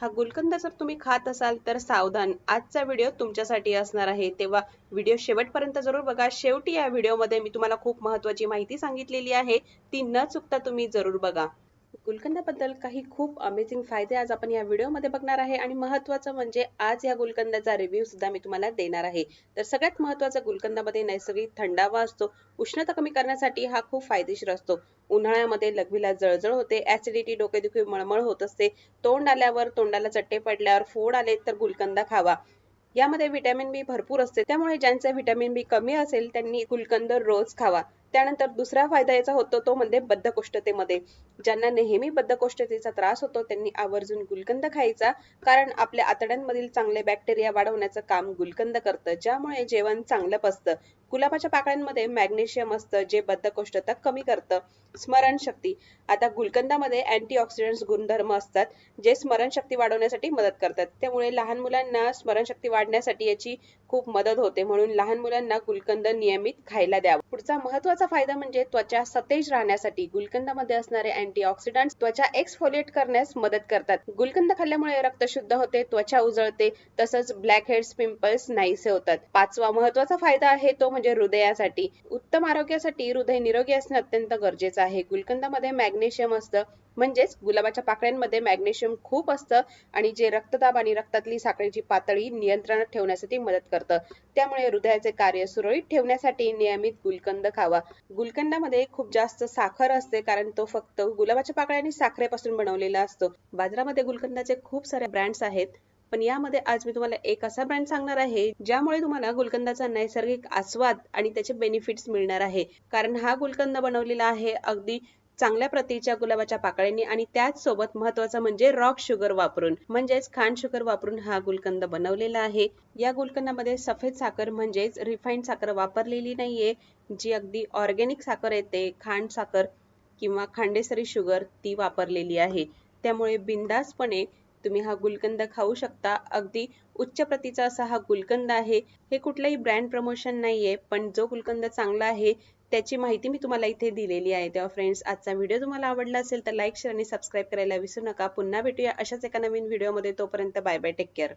हा गुलकंद जर तुम्ही खात असाल तर सावधान आजचा व्हिडिओ तुमच्यासाठी असणार आहे. तेव्हा व्हिडिओ शेवटपर्यंत जरूर बघा. शेवटी या व्हिडिओमध्ये मी तुम्हाला खूप महत्त्वाची माहिती सांगितलेली आहे. ती न चुकता तुम्ही जरूर बघा. गुलकंदाबद्दल काही खूप अमेझिंग फायदे आज आपण या व्हिडिओमध्ये बघणार आहे. आणि महत्त्वाचं म्हणजे आज या गुलकंदाचा रिव्ह्यू सुद्धा मी तुम्हाला देणार आहे. तर सगळ्यात महत्त्वाचं गुलकंदामध्ये नैसर्गिक थंडावा असतो. उष्णता कमी करण्यासाठी हा खूप फायदेशीर असतो. उन्हाळ्यामध्ये लघवीला जळजळ होते. ऍसिडिटी डोकेदुखी मळमळ होत असते. तोंड आल्यावर तोंडाला चट्टे पडल्यावर फोड आले तर गुलकंदा खावा. यामध्ये व्हिटॅमिन बी भरपूर असते. त्यामुळे ज्यांचे व्हिटॅमिन बी कमी असेल त्यांनी गुलकंद रोज खावा. त्यानंतर दुसरा फायदा याचा होतो तो म्हणजे बद्धकोष्ठतेमध्ये. ज्यांना नेहमी बद्धकोष्ठतेचा त्रास होतो त्यांनी आवर्जून गुलकंद खायचा. कारण आपल्या आतड्यांमधील चांगले बॅक्टेरिया वाढवण्याचं काम गुलकंद करतं. ज्यामुळे जेवण चांगलं पचतं गुलाबाच्या पाकळ्यांमध्ये मॅग्नेशियम असतं जे बद्धकोष्ठता कमी करतं. स्मरणशक्ती आता गुलकंदामध्ये अँटीऑक्सिडंट्स गुणधर्म असतात जे स्मरणशक्ती वाढवण्यासाठी मदत करतात. त्यामुळे लहान मुलांना स्मरणशक्ती वाढण्यासाठी याची खूप मदत होते. म्हणून लहान मुलांना गुलकंद नियमित खायला द्यावा. पुढचा महत्त्वाचा फायदा म्हणजे त्वचा सतेज राहण्यासाठी गुलकंदामध्ये असणारे अँटीऑक्सिडंट त्वचा एक्सफोलिएट करण्यास मदत करतात. गुलकंद खाल्ल्यामुळे रक्त शुद्ध होते त्वचा उजळते तसंच ब्लॅक हेड्स पिंपल्स नाहीसे होतात. पाचवा महत्त्वाचा फायदा आहे तो म्हणजे हृदयासाठी. उत्तम आरोग्यासाठी हृदय निरोगी असणे अत्यंत गरजेचं आहे. गुलकंदामध्ये मॅग्नेशियम असतं म्हणजेच गुलाबाच्या पाकळ्यांमध्ये मॅग्नेशियम खूप असतं आणि जे रक्तदाब आणि रक्तातली साखरेची पातळी नियंत्रणात ठेवण्यासाठी मदत करतं. त्यामुळे हृदयाचे कार्य सुरळीत ठेवण्यासाठी नियमित गुलकंद खावा. गुलकंदामध्ये खूप जास्त साखर असते कारण तो फक्त गुलाबाच्या पाकळ्या आणि साखरेपासून बनवलेला असतो. बाजारामध्ये गुलकंदाचे खूप सारे ब्रँड्स आहेत पण यामध्ये आज मी तुम्हाला एक असा ब्रँड सांगणार आहे ज्यामुळे तुम्हाला गुलकंदाचा नैसर्गिक आस्वाद आणि त्याचे बेनिफिट्स मिळणार आहे. कारण हा गुलकंद बनवलेला आहे अगदी चांगल्या प्रतीच्या गुलाबाच्या पाकळ्यांनी आणि त्याच सोबत महत्वाचं म्हणजे रॉक शुगर वापरून म्हणजेच खांड शुगर वापरून हा गुलकंद बनवलेला आहे. या गुलकंदामध्ये सफेद साखर म्हणजेच रिफाईंड साखर वापरलेली नाहीये जी अगदी ऑर्गॅनिक साखर येते. खांड साखर किंवा खांडेसरी शुगर ती वापरलेली आहे. त्यामुळे बिंदासपणे तुम्ही हा गुलकंद खाऊ शकता. अगदी उच्च प्रतीचा असा हा गुलकंद आहे. हे कुठलाही ब्रँड प्रमोशन नाहीये पण जो गुलकंद चांगला आहे त्याची माहिती मी तुम्हाला इथे दिलेली आहे. तेव्हा फ्रेंड्स आजचा व्हिडिओ तुम्हाला आवडला असेल तर लाईक शेअर आणि सबस्क्राईब करायला विसरू नका. पुन्हा भेटूया अशाच एका नवीन व्हिडिओमध्ये तोपर्यंत बाय बाय टेक केअर